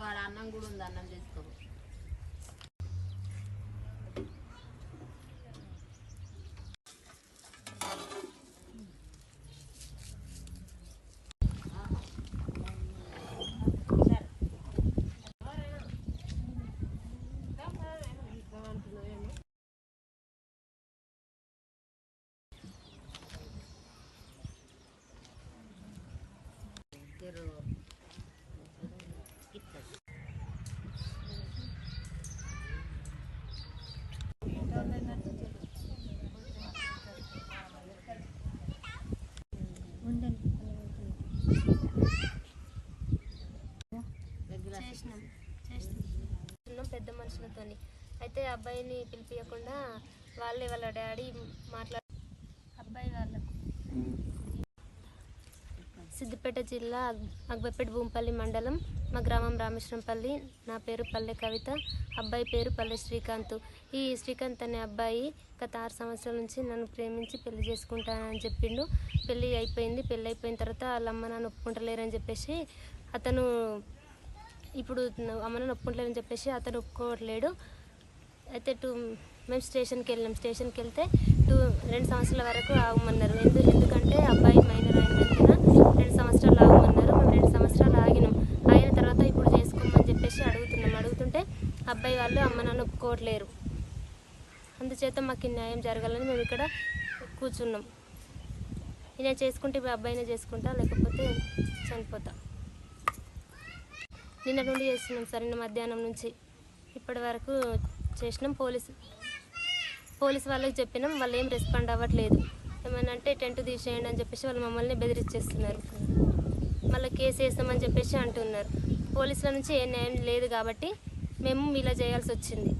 వాడ అన్నం కూడా ఉంది అన్నం చేసుకో. చేసినాం. చేస్తున్నాం పెద్ద మనుషులతో అయితే అబ్బాయిని పిలిపించకుండా వాళ్ళే వాళ్ళ డాడీ మాట్లాడ అబ్బాయి వాళ్ళకు. సిద్దిపేట జిల్లా అక్బర్పేట భూంపల్లి మండలం మా గ్రామం రామేశ్వరంపల్లి. నా పేరు పల్లె కవిత అబ్బాయి పేరు పల్లె శ్రీకాంత్. ఈ శ్రీకాంత్ అనే అబ్బాయి గత ఆరు సంవత్సరాల నుంచి నన్ను ప్రేమించి పెళ్ళి చేసుకుంటానని చెప్పిండు. పెళ్ళి అయిపోయింది. పెళ్ళి అయిపోయిన తర్వాత వాళ్ళ అమ్మ నాన్న ఒప్పుకుంటలేరని చెప్పేసి అతను ఇప్పుడు అమ్మను నాన్న చెప్పేసి అతను ఒప్పుకోవట్లేడు. అయితే టూ మేము స్టేషన్కి వెళ్ళాం. స్టేషన్కి వెళ్తే టూ రెండు సంవత్సరాల వరకు ఆగమన్నారు. ఎందు ఎందుకంటే అబ్బాయి మైనర్ అయినందున రెండు సంవత్సరాలు ఆగమన్నారు. మేము రెండు సంవత్సరాలు ఆగినాం. ఆగిన తర్వాత ఇప్పుడు చేసుకోమని చెప్పేసి అడుగుతున్నాం. అడుగుతుంటే అబ్బాయి వాళ్ళు అమ్మ నాన్న ఒప్పుకోవట్లేరు. అందుచేత మాకు న్యాయం జరగాలని మేము ఇక్కడ కూర్చున్నాం. ఇలా చేసుకుంటే ఇప్పుడు అబ్బాయినే చేసుకుంటా లేకపోతే చనిపోతా. నిన్న నుండి చేస్తున్నాం సార్ నిన్న మధ్యాహ్నం నుంచి. ఇప్పటి వరకు చేసినాం పోలీసు పోలీస్ వాళ్ళకి చెప్పినాం వాళ్ళు ఏం రెస్పాండ్ అవ్వట్లేదు. ఏమైనా అంటే టెంట్ తీసేయండి అని చెప్పేసి వాళ్ళు మమ్మల్ని బెదిరించేస్తున్నారు మళ్ళీ కేసు వేస్తామని చెప్పేసి అంటున్నారు. పోలీసుల నుంచి ఏ న్యాయం లేదు కాబట్టి మేము ఇలా చేయాల్సి వచ్చింది.